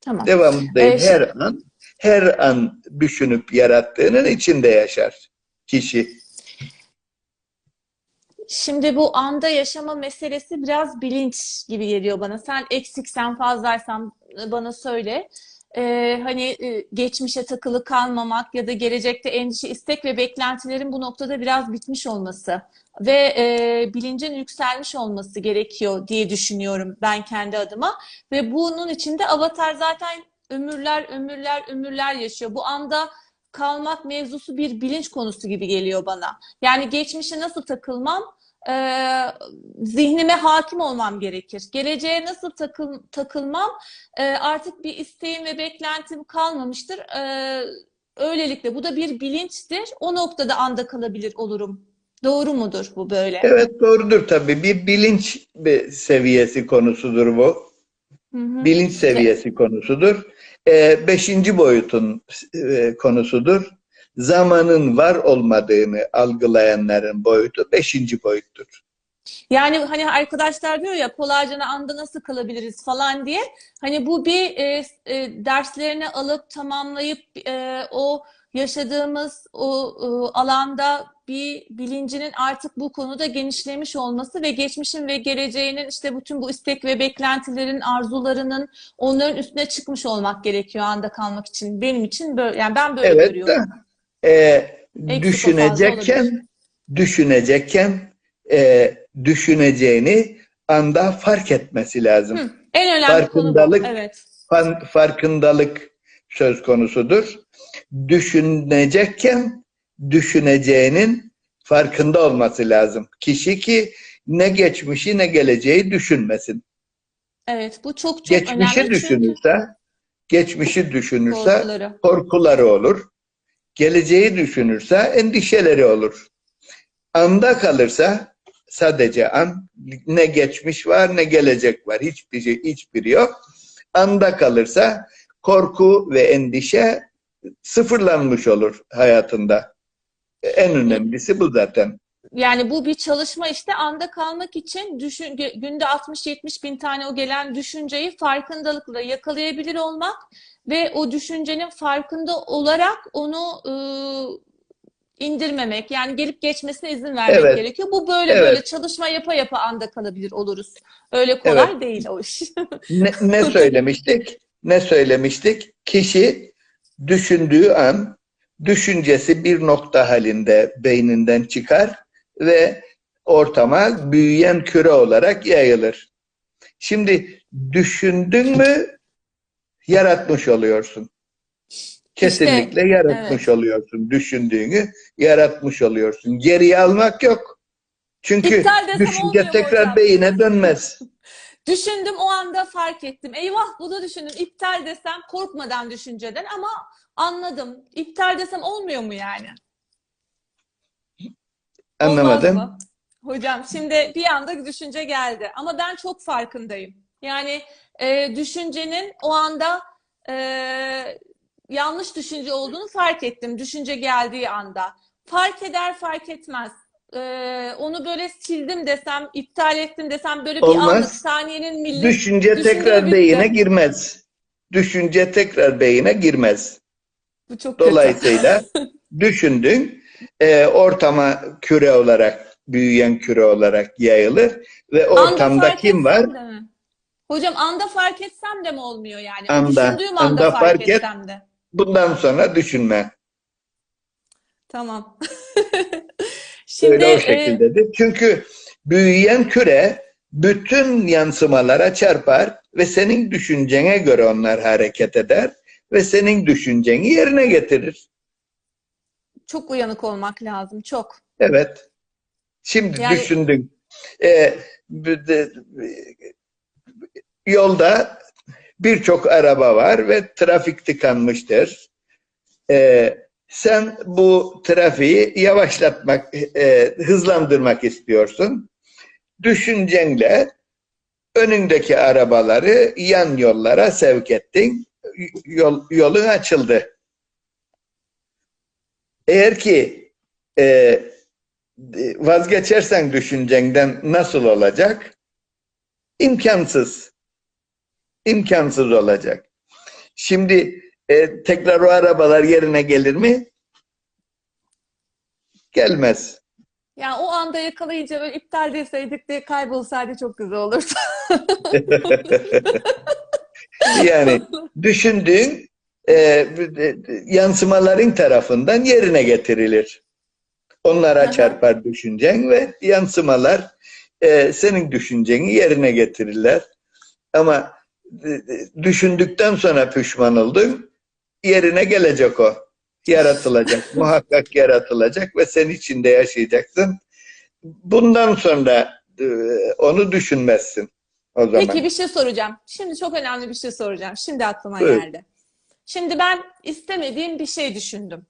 Tamam. Devamındayım. Ee, şimdi- her an, her an düşünüp yarattığının içinde yaşar kişi. Şimdi bu anda yaşama meselesi biraz bilinç gibi geliyor bana. Sen eksiksen fazlaysan bana söyle. Ee, hani e, geçmişe takılı kalmamak ya da gelecekte endişe, istek ve beklentilerin bu noktada biraz bitmiş olması ve e, bilincin yükselmiş olması gerekiyor diye düşünüyorum ben kendi adıma. Ve bunun içinde avatar zaten ömürler, ömürler, ömürler yaşıyor. Bu anda kalmak mevzusu bir bilinç konusu gibi geliyor bana. Yani geçmişe nasıl takılmam? Ee, zihnime hakim olmam gerekir. Geleceğe nasıl takıl, takılmam? Ee, artık bir isteğim ve beklentim kalmamıştır. Ee, öylelikle bu da bir bilinçtir. O noktada anda kalabilir olurum. Doğru mudur bu böyle? Evet doğrudur tabii. Bir bilinç bir seviyesi konusudur bu. Hı hı. Bilinç seviyesi konusudur. Ee, beşinci boyutun e, konusudur. Zamanın var olmadığını algılayanların boyutu beşinci boyuttur. Yani hani arkadaşlar diyor ya kolaycana anda nasıl kalabiliriz falan diye. Hani bu bir e, e, derslerini alıp tamamlayıp e, o yaşadığımız o e, alanda bir bilincinin artık bu konuda genişlemiş olması ve geçmişin ve geleceğinin işte bütün bu istek ve beklentilerin, arzularının onların üstüne çıkmış olmak gerekiyor anda kalmak için. Benim için böyle yani ben böyle Evet de görüyorum. E, Eksik düşünecekken düşünecekken e, düşüneceğini anda fark etmesi lazım. Hı, en önemli konu bu. Farkındalık Evet. Fan- farkındalık söz konusudur. Düşünecekken düşüneceğinin farkında olması lazım. Kişi ki ne geçmişi ne geleceği düşünmesin. Evet, bu çok çok Geçmişi önemli çünkü düşünürse, geçmişi düşünürse korkuları. korkuları olur. Geleceği düşünürse endişeleri olur. Anda kalırsa sadece an ne geçmiş var ne gelecek var. Hiçbir şey, hiçbiri yok. Anda kalırsa korku ve endişe sıfırlanmış olur hayatında. En önemlisi bu zaten. Yani bu bir çalışma işte anda kalmak için düşün, gü- günde 60-70 bin tane o gelen düşünceyi farkındalıkla yakalayabilir olmak ve o düşüncenin farkında olarak onu ıı, indirmemek yani gelip geçmesine izin vermek Evet. gerekiyor. Bu böyle Evet. böyle çalışma yapa yapa anda kalabilir oluruz. Öyle kolay Evet. değil o iş. Ne, ne söylemiştik? Ne söylemiştik? Kişi düşündüğü an düşüncesi bir nokta halinde beyninden çıkar ve ortama büyüyen küre olarak yayılır. Şimdi düşündün mü yaratmış oluyorsun. Kesinlikle yaratmış evet. oluyorsun. Düşündüğünü yaratmış oluyorsun. Geriye almak yok. Çünkü düşünce tekrar hocam? beyine dönmez. Düşündüm o anda fark ettim. Eyvah bunu düşündüm. İptal desem korkmadan düşünceden ama anladım. İptal desem olmuyor mu yani? Olmaz Anlamadım. mı? Hocam şimdi bir anda düşünce geldi ama ben çok farkındayım. Yani e, düşüncenin o anda e, yanlış düşünce olduğunu fark ettim. Düşünce geldiği anda. Fark eder fark etmez. E, onu böyle sildim desem, iptal ettim desem böyle bir Olmaz. anlık saniyenin milli Düşünce Düşünce tekrar bitti. beyine girmez. Düşünce tekrar beyine girmez. bu çok. Dolayısıyla düşündün, e, ortama küre olarak, büyüyen küre olarak yayılır ve ortamda kim var? mi? Hocam anda fark etsem de mi olmuyor yani? O Anda, Düşündüğüm anda anda fark fark et. etsem de. Bundan sonra düşünme. Tamam. Şimdi Öyle o şekildedir. Çünkü büyüyen küre bütün yansımalara çarpar ve senin düşüncene göre onlar hareket eder ve senin düşünceni yerine getirir. çok uyanık olmak lazım. Çok. Evet. Şimdi Yani- düşündün. Ee, b- de- yolda birçok araba var ve trafik tıkanmıştır. Ee, sen bu trafiği yavaşlatmak, e, hızlandırmak istiyorsun. Düşüncenle önündeki arabaları yan yollara sevk ettin. Yol, yolun açıldı. Eğer ki e, vazgeçersen düşüncenden nasıl olacak? İmkansız. İmkansız olacak. Şimdi e, tekrar o arabalar yerine gelir mi? Gelmez. Yani o anda yakalayınca böyle iptal deseydik de kaybolsaydı çok güzel olurdu. Yani düşündüğün e, yansımaların tarafından yerine getirilir. Onlara çarpar düşüncen ve yansımalar e, senin düşünceni yerine getirirler. Ama e, düşündükten sonra pişman oldun, yerine gelecek o. Yaratılacak, muhakkak yaratılacak ve sen içinde yaşayacaksın. Bundan sonra e, onu düşünmezsin o zaman. Peki bir şey soracağım. Şimdi çok önemli bir şey soracağım. Şimdi aklıma Buyur. geldi. Şimdi ben istemediğim bir şey düşündüm.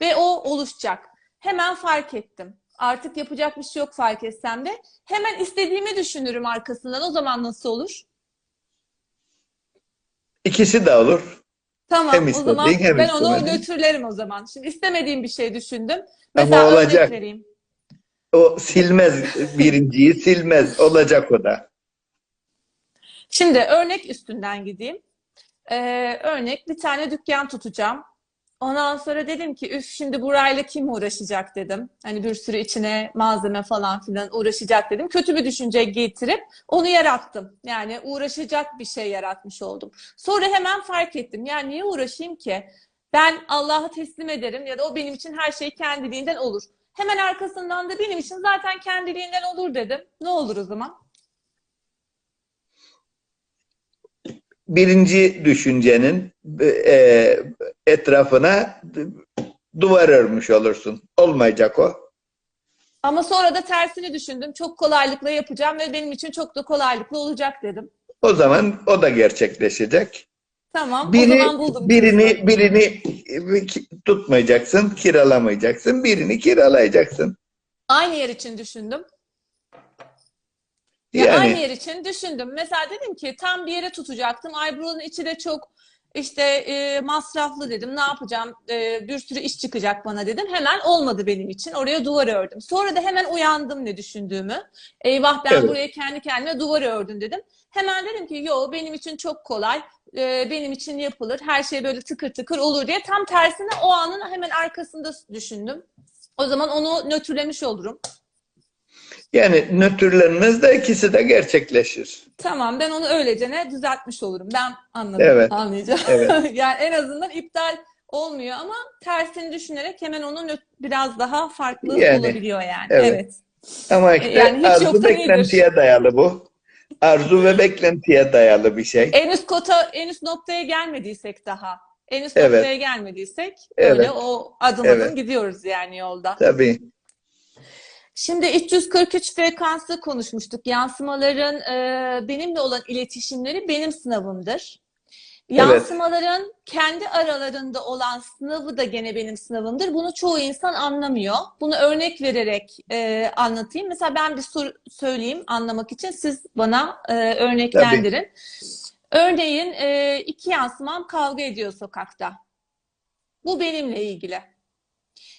Ve o oluşacak. Hemen fark ettim. Artık yapacak bir şey yok fark etsem de. Hemen istediğimi düşünürüm arkasından. O zaman nasıl olur? İkisi de olur. Tamam, Hem o zaman hem ben onu istemediğin. nötrlerim o zaman. Şimdi istemediğim bir şey düşündüm. Ama Mesela örnek olacak. vereyim. O silmez birinciyi silmez. Olacak o da. Şimdi örnek üstünden gideyim. Ee, örnek bir tane dükkan tutacağım. Ondan sonra dedim ki üf şimdi burayla kim uğraşacak dedim. Hani bir sürü içine malzeme falan filan uğraşacak dedim. Kötü bir düşünce getirip onu yarattım. Yani uğraşacak bir şey yaratmış oldum. Sonra hemen fark ettim. Yani niye uğraşayım ki? Ben Allah'a teslim ederim ya da o benim için her şey kendiliğinden olur. Hemen arkasından da benim için zaten kendiliğinden olur dedim. Ne olur o zaman? Birinci düşüncenin e, etrafına duvar örmüş olursun. Olmayacak o. Ama sonra da tersini düşündüm. Çok kolaylıkla yapacağım ve benim için çok da kolaylıkla olacak dedim. O zaman o da gerçekleşecek. Tamam, o Biri, zaman buldum. birini birini tutmayacaksın, kiralamayacaksın. Birini kiralayacaksın. Aynı yer için düşündüm. Ya Yani aynı yer için düşündüm. Mesela dedim ki tam bir yere tutacaktım. Ay buranın içi de çok işte e, masraflı dedim. Ne yapacağım? E, bir sürü iş çıkacak bana dedim. Hemen olmadı benim için. Oraya duvar ördüm. Sonra da hemen uyandım ne düşündüğümü. Eyvah ben Evet. buraya kendi kendime duvar ördüm dedim. Hemen dedim ki yo benim için çok kolay. E, benim için yapılır. Her şey böyle tıkır tıkır olur diye. Tam tersine o anın hemen arkasında düşündüm. O zaman onu nötrlemiş olurum. Yani nötrlenmez ikisi de gerçekleşir. Tamam ben onu öylece ne düzeltmiş olurum. Ben anladım. Evet. Anlayacağım. Evet. Yani en azından iptal olmuyor ama tersini düşünerek hemen onun biraz daha farklı Yani, olabiliyor yani. evet. Evet. Ama işte Yani hiç arzu yoktan iyidir. beklentiye dayalı bu. Arzu ve beklentiye dayalı bir şey. En üst kota, en üst noktaya gelmediysek daha. En üst Evet. noktaya gelmediysek Evet. öyle o adım Evet. adım gidiyoruz yani yolda. Tabii. Şimdi 343 frekansı konuşmuştuk. Yansımaların e, benimle olan iletişimleri benim sınavımdır. Yansımaların kendi aralarında olan sınavı da gene benim sınavımdır. Bunu çoğu insan anlamıyor. Bunu örnek vererek e, anlatayım. Mesela ben bir soru söyleyeyim anlamak için. Siz bana e, örneklendirin. Örneğin e, iki yansımam kavga ediyor sokakta. Bu benimle ilgili.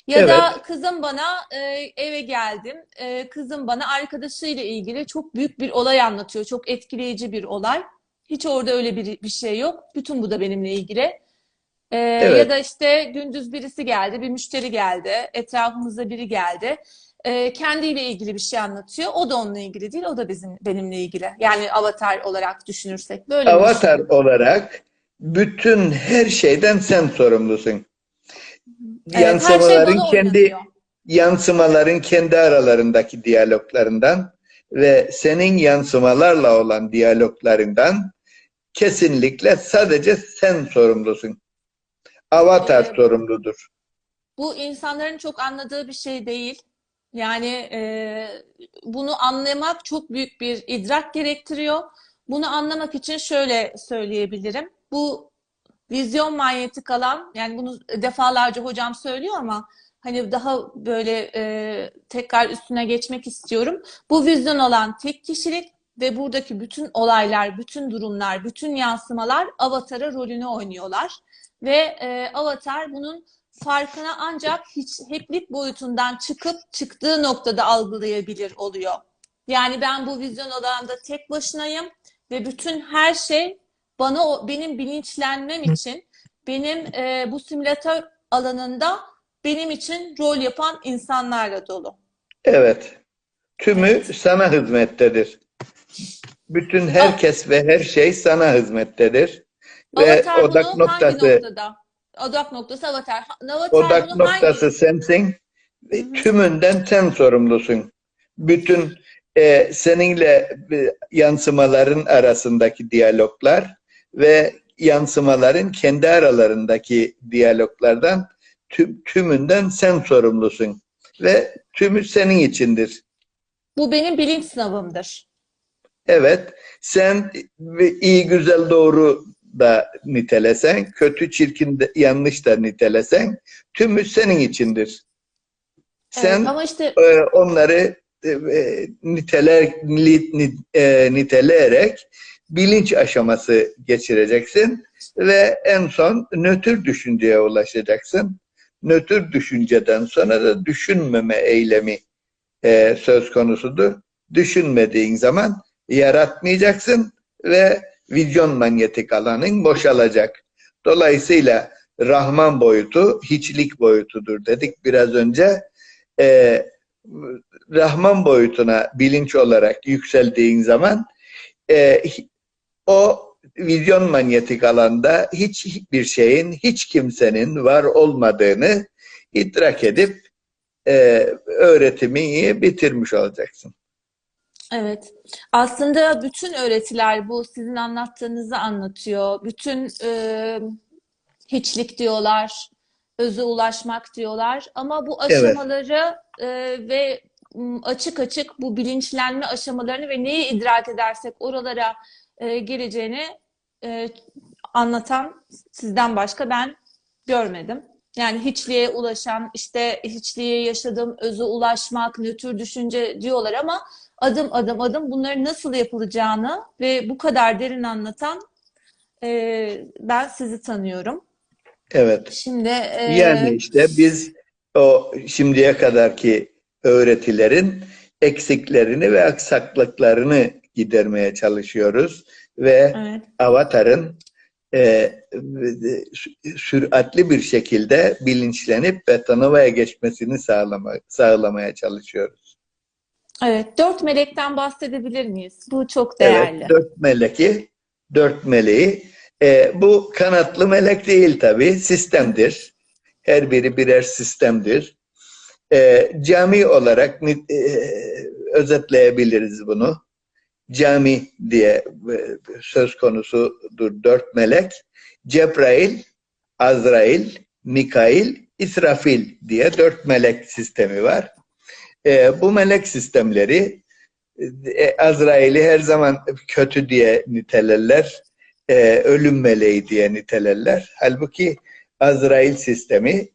Ya da Evet. kızım bana e, eve geldim. E, kızım bana arkadaşıyla ilgili çok büyük bir olay anlatıyor. Çok etkileyici bir olay. Hiç orada öyle bir, bir şey yok. Bütün bu da benimle ilgili. E, Evet. ya da işte gündüz birisi geldi, bir müşteri geldi, etrafımızda biri geldi. E, kendiyle ilgili bir şey anlatıyor. O da onunla ilgili değil, o da bizim benimle ilgili. Yani avatar olarak düşünürsek böyle şey. Avatar olarak bütün her şeyden sen sorumlusun. Evet, şey Yansımaların bana kendi oynatıyor. yansımaların kendi aralarındaki diyaloglarından ve senin yansımalarla olan diyaloglarından kesinlikle sadece sen sorumlusun. Avatar Evet. sorumludur. Bu insanların çok anladığı bir şey değil. Yani e, bunu anlamak çok büyük bir idrak gerektiriyor. Bunu anlamak için şöyle söyleyebilirim. Bu vizyon manyetik alan, yani bunu defalarca hocam söylüyor ama hani daha böyle e, tekrar üstüne geçmek istiyorum. Bu vizyon alan tek kişilik ve buradaki bütün olaylar, bütün durumlar, bütün yansımalar avatara rolünü oynuyorlar. Ve e, avatar bunun farkına ancak hiç heplik boyutundan çıkıp çıktığı noktada algılayabilir oluyor. Yani ben bu vizyon alanında tek başınayım ve bütün her şey bana o benim bilinçlenmem için benim e, bu simülatör alanında benim için rol yapan insanlarla dolu. Evet. Tümü Evet. sana hizmettedir. Bütün herkes ve her şey sana hizmettedir. Ve Avatar odak bunu hangi noktası noktada? Odak noktası Avatar. Avatar odak bunu hangi noktası sensin. Ve. Tümünden sen sorumlusun. Bütün e, seninle e, yansımaların arasındaki diyaloglar ve yansımaların kendi aralarındaki diyaloglardan tüm, tümünden sen sorumlusun. Ve tümü senin içindir. Bu benim bilinç sınavımdır. Evet, sen iyi, güzel, doğru da nitelesen, kötü, çirkin, de, yanlış da nitelesen, tümü senin içindir. Sen Evet, ama işte e, onları e, e, niteler, ni- ni- e, niteleyerek bilinç aşaması geçireceksin ve en son nötr düşünceye ulaşacaksın. Nötr düşünceden sonra da düşünmeme eylemi e, söz konusudur. Düşünmediğin zaman yaratmayacaksın ve vizyon manyetik alanın boşalacak. Dolayısıyla Rahman boyutu hiçlik boyutudur dedik biraz önce. E, Rahman boyutuna bilinç olarak yükseldiğin zaman e, o vizyon manyetik alanda hiçbir şeyin, hiç kimsenin var olmadığını idrak edip e, öğretimi bitirmiş olacaksın. Evet. Aslında bütün öğretiler bu sizin anlattığınızı anlatıyor. Bütün e, hiçlik diyorlar, öze ulaşmak diyorlar. Ama bu Evet. aşamaları e, ve açık açık bu bilinçlenme aşamalarını ve neyi idrak edersek oralara e, geleceğini e, anlatan sizden başka ben görmedim. Yani hiçliğe ulaşan, işte hiçliğe yaşadım, öze ulaşmak, nötr düşünce diyorlar ama adım adım adım bunların nasıl yapılacağını ve bu kadar derin anlatan e, ben sizi tanıyorum. Evet. Şimdi e, Yani işte biz o şimdiye kadarki öğretilerin eksiklerini ve aksaklıklarını gidermeye çalışıyoruz ve evet, avatarın e, süratli bir şekilde bilinçlenip ve tanımaya geçmesini sağlama, sağlamaya çalışıyoruz. evet, dört melekten bahsedebilir miyiz? Bu çok değerli. Evet, dört meleki, dört meleği. E, bu kanatlı melek değil tabii, sistemdir. Her biri birer sistemdir. E, cami olarak e, özetleyebiliriz bunu. Cami diye e, söz konusudur dört melek. Cebrail, Azrail, Mikail, İsrafil diye dört melek sistemi var. E, bu melek sistemleri e, Azrail'i her zaman kötü diye nitelerler, ölüm meleği diye nitelerler. Halbuki Azrail sistemi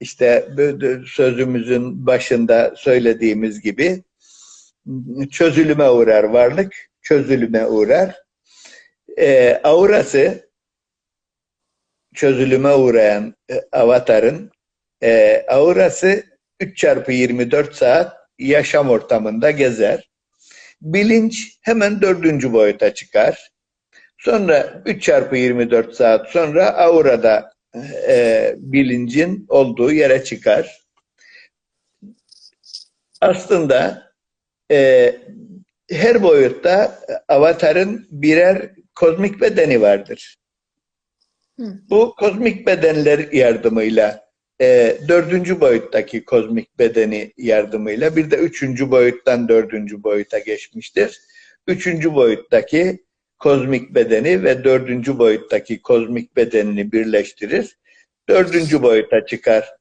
işte sözümüzün başında söylediğimiz gibi çözülüme uğrar varlık, çözülüme uğrar. E, aurası çözülüme uğrayan e, avatarın e, aurası 3 çarpı 24 saat yaşam ortamında gezer. Bilinç hemen dördüncü boyuta çıkar. Sonra 3 çarpı 24 saat sonra aurada e, bilincin olduğu yere çıkar. Aslında e, her boyutta avatarın birer kozmik bedeni vardır. Hı. Bu kozmik bedenler yardımıyla e, dördüncü boyuttaki kozmik bedeni yardımıyla bir de üçüncü boyuttan dördüncü boyuta geçmiştir. Üçüncü boyuttaki kozmik bedeni ve dördüncü boyuttaki kozmik bedenini birleştirir. Dördüncü boyuta çıkar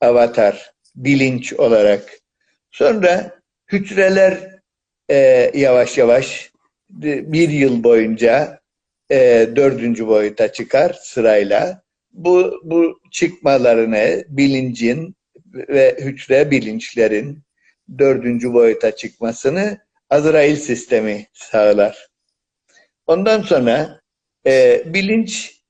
avatar, bilinç olarak. Sonra hücreler e, yavaş yavaş bir yıl boyunca e, dördüncü boyuta çıkar sırayla. Bu, bu çıkmalarını bilincin ve hücre bilinçlerin dördüncü boyuta çıkmasını Azrail sistemi sağlar. Ondan sonra e, bilinç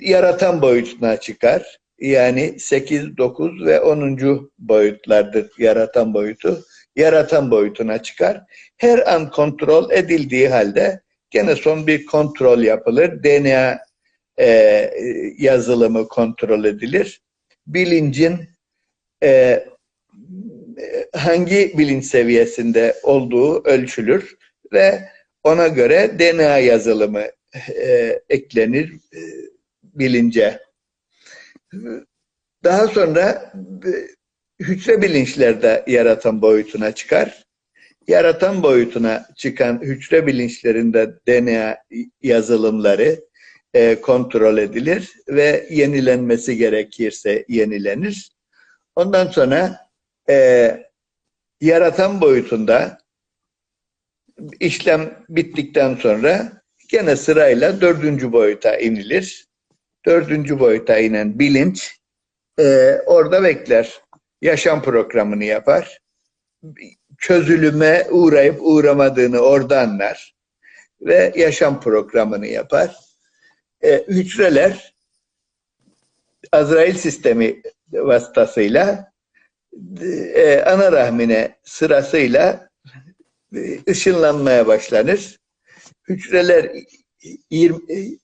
yaratan boyutuna çıkar. Yani 8, 9 ve 10. boyutlardır yaratan boyutu. Yaratan boyutuna çıkar. Her an kontrol edildiği halde gene son bir kontrol yapılır. DNA e, yazılımı kontrol edilir. Bilincin e, hangi bilinç seviyesinde olduğu ölçülür ve ona göre DNA yazılımı e, eklenir e, bilince. Daha sonra e, hücre bilinçlerde yaratan boyutuna çıkar. Yaratan boyutuna çıkan hücre bilinçlerinde DNA yazılımları e, kontrol edilir ve yenilenmesi gerekirse yenilenir. Ondan sonra e, yaratan boyutunda işlem bittikten sonra gene sırayla dördüncü boyuta inilir. Dördüncü boyuta inen bilinç e, orada bekler. Yaşam programını yapar. Çözülüme uğrayıp uğramadığını orada anlar. Ve yaşam programını yapar. E, hücreler Azrail sistemi vasıtasıyla e, ana rahmine sırasıyla e, ışınlanmaya başlanır. Hücreler 20,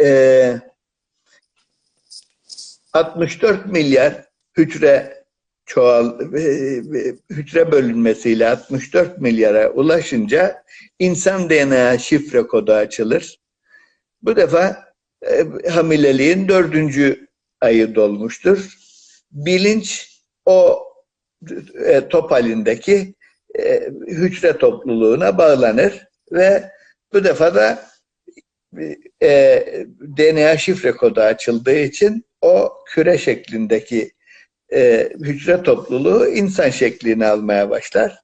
e, 64 milyar hücre çoğal e, hücre bölünmesiyle 64 milyara ulaşınca insan DNA şifre kodu açılır. Bu defa e, hamileliğin dördüncü ayı dolmuştur. Bilinç o e, top halindeki e, hücre topluluğuna bağlanır ve bu defa da e, DNA şifre kodu açıldığı için o küre şeklindeki e, hücre topluluğu insan şeklini almaya başlar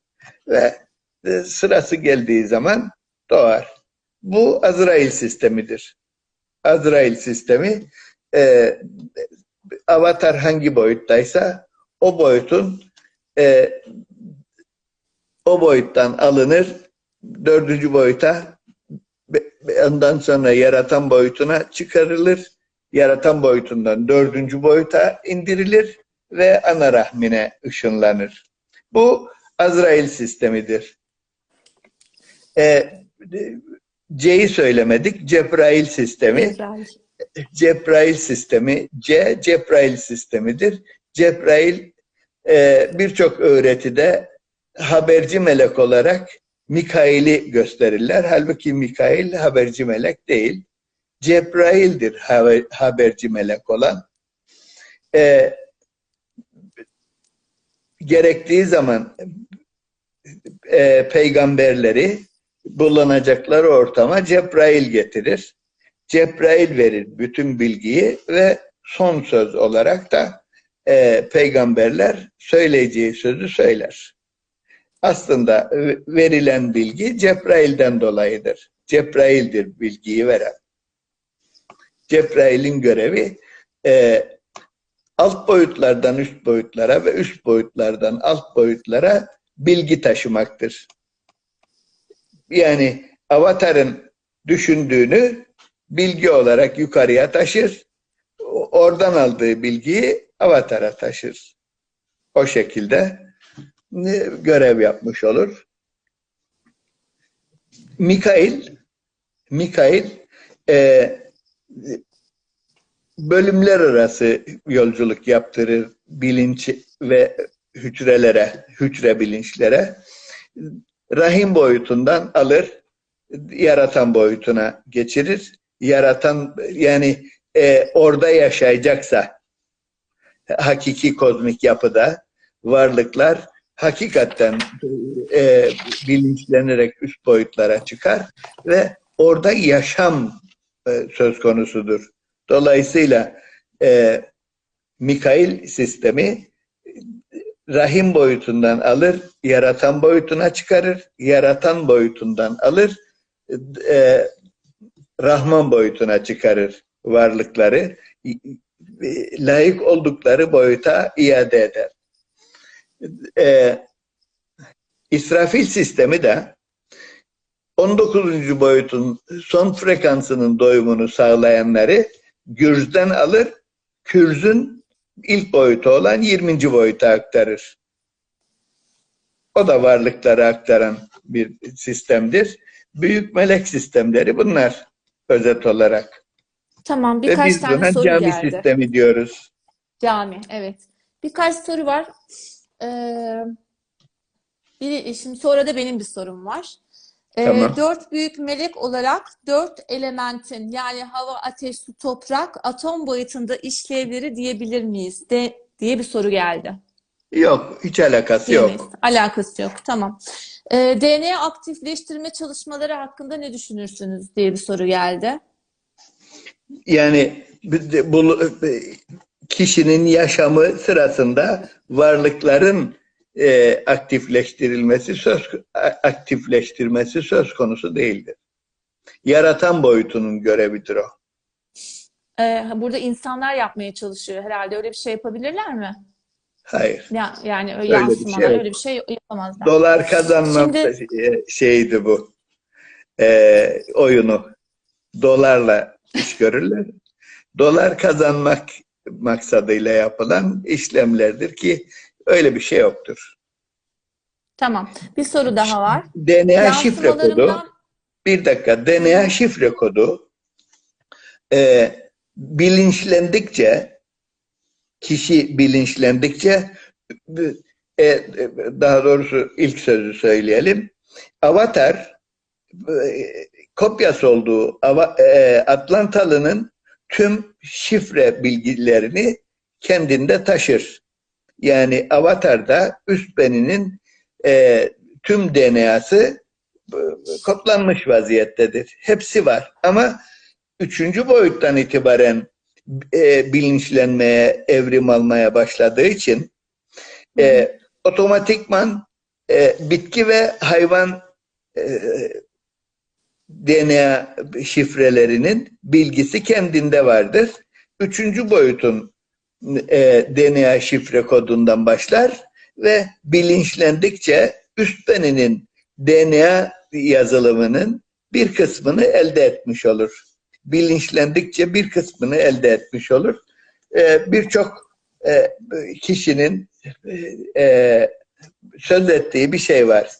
ve e, sırası geldiği zaman doğar. Bu Azrail sistemidir. Azrail sistemi e, avatar hangi boyuttaysa o boyutun e, o boyuttan alınır dördüncü boyuta ondan sonra yaratan boyutuna çıkarılır. Yaratan boyutundan dördüncü boyuta indirilir ve ana rahmine ışınlanır. Bu Azrail sistemidir. E, C'yi söylemedik. Cebrail sistemi. Cebrail. Cebrail sistemi. C, Cebrail sistemidir. Cebrail e, birçok öğretide haberci melek olarak Mikail'i gösterirler. Halbuki Mikail haberci melek değil. Cebrail'dir haber, haberci melek olan. E, gerektiği zaman e, peygamberleri bulunacakları ortama Cebrail getirir. Cebrail verir bütün bilgiyi ve son söz olarak da e, peygamberler söyleyeceği sözü söyler. Aslında verilen bilgi Cebrail'den dolayıdır. Cebrail'dir bilgiyi veren. Cebrail'in görevi e, alt boyutlardan üst boyutlara ve üst boyutlardan alt boyutlara bilgi taşımaktır. Yani avatarın düşündüğünü bilgi olarak yukarıya taşır. Oradan aldığı bilgiyi avatara taşır. O şekilde görev yapmış olur. Mikail Mikail e, bölümler arası yolculuk yaptırır bilinç ve hücrelere, hücre bilinçlere. Rahim boyutundan alır, yaratan boyutuna geçirir. Yaratan yani e, orada yaşayacaksa hakiki kozmik yapıda varlıklar hakikaten e, bilinçlenerek üst boyutlara çıkar ve orada yaşam e, söz konusudur. Dolayısıyla e, Mikail sistemi rahim boyutundan alır, yaratan boyutuna çıkarır, yaratan boyutundan alır, e, Rahman boyutuna çıkarır varlıkları, layık oldukları boyuta iade eder. E, İsrafil sistemi de 19. boyutun son frekansının doyumunu sağlayanları gürzden alır, kürzün ilk boyutu olan 20. boyuta aktarır. O da varlıkları aktaran bir sistemdir. büyük melek sistemleri bunlar özet olarak. Tamam, Ve birkaç biz tane buna soru cami geldi. sistemi diyoruz. Cami, evet. Birkaç soru var. Ee, bir, şimdi sonra da benim bir sorum var. Ee, Tamam. dört büyük melek olarak dört elementin yani hava, ateş, su, toprak, atom boyutunda işlevleri diyebilir miyiz? De, diye bir soru geldi. Yok, hiç alakası Diyemeyiz. yok. Alakası yok. Tamam. Ee, DNA aktifleştirme çalışmaları hakkında ne düşünürsünüz diye bir soru geldi. Yani bu kişinin yaşamı sırasında varlıkların e, aktifleştirilmesi söz aktifleştirmesi söz konusu değildir. Yaratan boyutunun görevidir o. Ee, burada insanlar yapmaya çalışıyor herhalde. Öyle bir şey yapabilirler mi? Hayır. Ya, yani öyle Öyle bir yansımalar, şey öyle bir şey yapamazlar. Dolar kazanma Şimdi- e, şeydi bu. E, oyunu. Dolarla iş görürler. Dolar kazanmak maksadıyla yapılan işlemlerdir ki öyle bir şey yoktur. Tamam. Bir soru daha var. DNA şifre kodu bir dakika DNA şifre kodu e, bilinçlendikçe kişi bilinçlendikçe e, daha doğrusu ilk sözü söyleyelim avatar e, kopyası olduğu Ava- e, Atlantalı'nın tüm şifre bilgilerini kendinde taşır. Yani avatarda üst beninin e, tüm DNA'sı e, kodlanmış vaziyettedir. Hepsi var. Ama üçüncü boyuttan itibaren e, bilinçlenmeye, evrim almaya başladığı için e, otomatikman e, bitki ve hayvan e, DNA şifrelerinin bilgisi kendinde vardır. Üçüncü boyutun e, DNA şifre kodundan başlar ve bilinçlendikçe üst beninin DNA yazılımının bir kısmını elde etmiş olur. Bilinçlendikçe bir kısmını elde etmiş olur. Ee, Birçok e, kişinin e, söz ettiği bir şey var.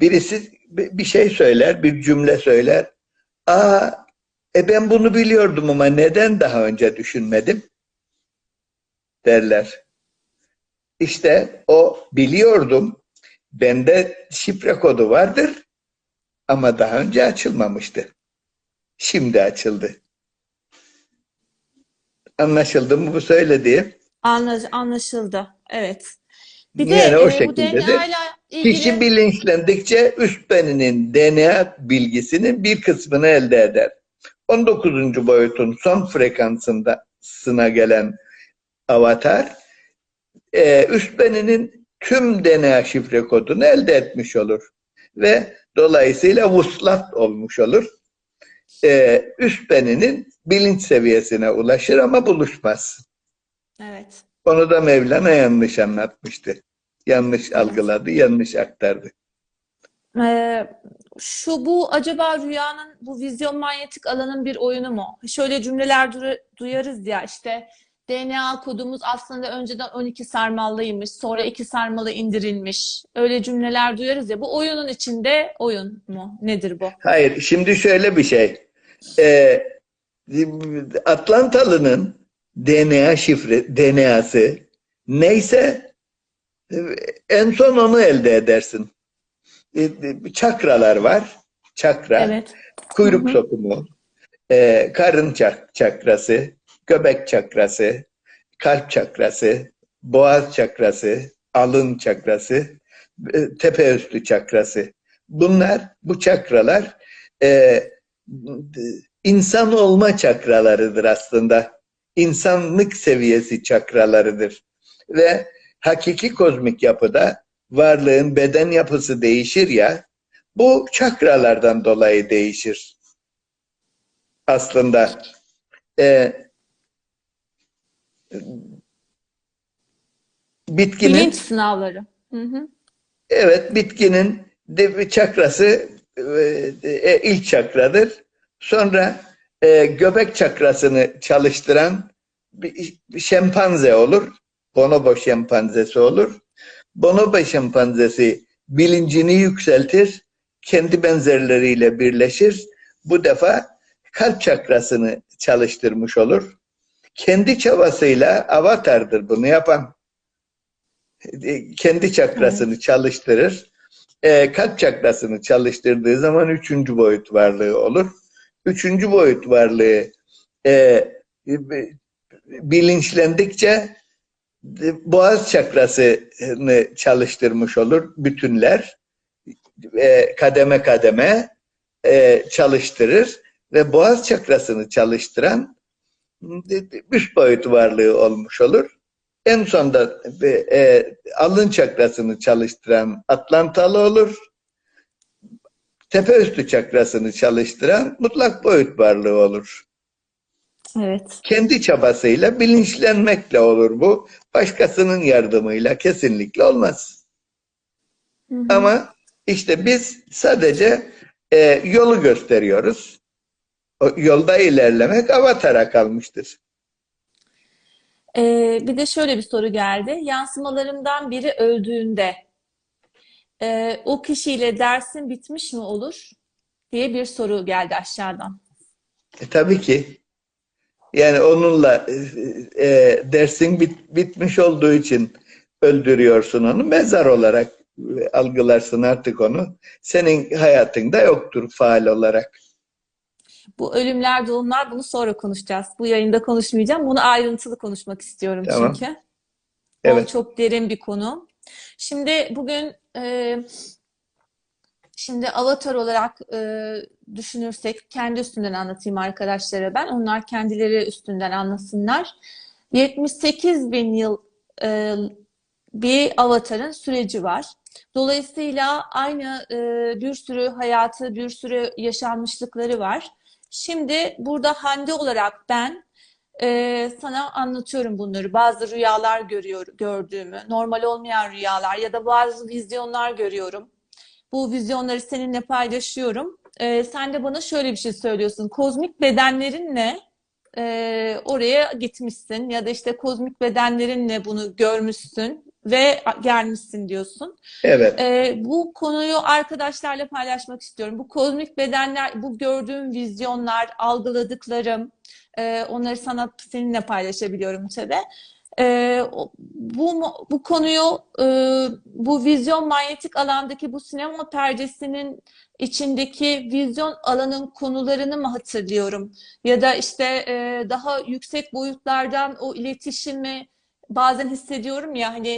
Birisi bir şey söyler, bir cümle söyler. Aa, e ben bunu biliyordum ama neden daha önce düşünmedim? Derler. İşte o biliyordum. Bende şifre kodu vardır ama daha önce açılmamıştı. Şimdi açıldı. Anlaşıldı mı bu söylediğim? Anlaş- anlaşıldı. Evet. Bir de Yani o e, bu şekildedir. İlgili Kişi bilinçlendikçe üst beninin DNA bilgisinin bir kısmını elde eder. 19. boyutun son frekansına gelen avatar e, üst beninin tüm DNA şifre kodunu elde etmiş olur. Ve dolayısıyla vuslat olmuş olur. E, üst beninin bilinç seviyesine ulaşır ama buluşmaz. evet. Onu da Mevlana yanlış anlatmıştı. Yanlış algıladı, yanlış aktardı. Ee, şu bu acaba rüyanın bu vizyon manyetik alanın bir oyunu mu? Şöyle cümleler du- duyarız ya işte DNA kodumuz aslında önceden 12 sarmallıymış, sonra 2 sarmalı indirilmiş. Öyle cümleler duyarız ya. Bu oyunun içinde oyun mu? Nedir bu? Hayır, şimdi şöyle bir şey. Ee, Atlantalı'nın DNA şifre, DNA'sı neyse en son onu elde edersin. E, e, Çakralar var. Çakra, Evet. kuyruk Hı hı. sokumu, e, karın çak- çakrası, göbek çakrası, kalp çakrası, boğaz çakrası, alın çakrası, e, tepe üstü çakrası. Bunlar, bu çakralar e, insan olma çakralarıdır aslında. İnsanlık seviyesi çakralarıdır. Ve hakiki kozmik yapıda varlığın beden yapısı değişir ya, bu çakralardan dolayı değişir. Aslında e, bitkinin Bilinç sınavları. Hı hı. Evet, bitkinin de bir çakrası e, e, ilk çakradır. Sonra e, göbek çakrasını çalıştıran bir, bir şempanze olur. Bonobo şempanzesi olur. Bonobo şempanzesi bilincini yükseltir kendi benzerleriyle birleşir. Bu defa kalp çakrasını çalıştırmış olur. Kendi çabasıyla avatardır bunu yapan. E, Kendi çakrasını çalıştırır. E, kalp çakrasını çalıştırdığı zaman üçüncü boyut varlığı olur. Üçüncü boyut varlığı e, bilinçlendikçe e, boğaz çakrasını çalıştırmış olur bütünler. E, kademe kademe e, çalıştırır ve boğaz çakrasını çalıştıran üst boyut varlığı olmuş olur. En sonda e, alın çakrasını çalıştıran Atlantalı olur. Tepe üstü çakrasını çalıştıran mutlak boyut varlığı olur. Evet. Kendi çabasıyla bilinçlenmekle olur bu. Başkasının yardımıyla kesinlikle olmaz. Hı hı. Ama işte biz sadece e, yolu gösteriyoruz. Yolda ilerlemek avatara kalmıştır. Ee, bir de şöyle bir soru geldi. Yansımalarımdan biri öldüğünde e, o kişiyle dersin bitmiş mi olur diye bir soru geldi aşağıdan. E, tabii ki. Yani onunla e, e, dersin bit- bitmiş olduğu için öldürüyorsun onu. Mezar olarak algılarsın artık onu. Senin hayatında yoktur faal olarak. Bu ölümler, doğumlar bunu sonra konuşacağız. Bu yayında konuşmayacağım. Bunu ayrıntılı konuşmak istiyorum Tamam. çünkü. O Evet. çok derin bir konu. Şimdi bugün e, şimdi avatar olarak e, düşünürsek kendi üstünden anlatayım arkadaşlara ben. Onlar kendileri üstünden anlasınlar. 78 bin yıl e, bir avatarın süreci var. Dolayısıyla aynı e, bir sürü hayatı, bir sürü yaşanmışlıkları var. Şimdi burada Hande olarak ben e, sana anlatıyorum bunları. Bazı rüyalar görüyor, gördüğümü, normal olmayan rüyalar ya da bazı vizyonlar görüyorum. Bu vizyonları seninle paylaşıyorum. E, sen de bana şöyle bir şey söylüyorsun. Kozmik bedenlerinle e, oraya gitmişsin ya da işte kozmik bedenlerinle bunu görmüşsün ve gelmişsin diyorsun. Evet. Ee, bu konuyu arkadaşlarla paylaşmak istiyorum. Bu kozmik bedenler, bu gördüğüm vizyonlar, algıladıklarım, e, onları sana seninle paylaşabiliyorum tabii. Ee, o- bu bu konuyu e, bu vizyon manyetik alandaki bu sinema perdesinin içindeki vizyon alanın konularını mı hatırlıyorum? Ya da işte e, daha yüksek boyutlardan o iletişimi bazen hissediyorum ya hani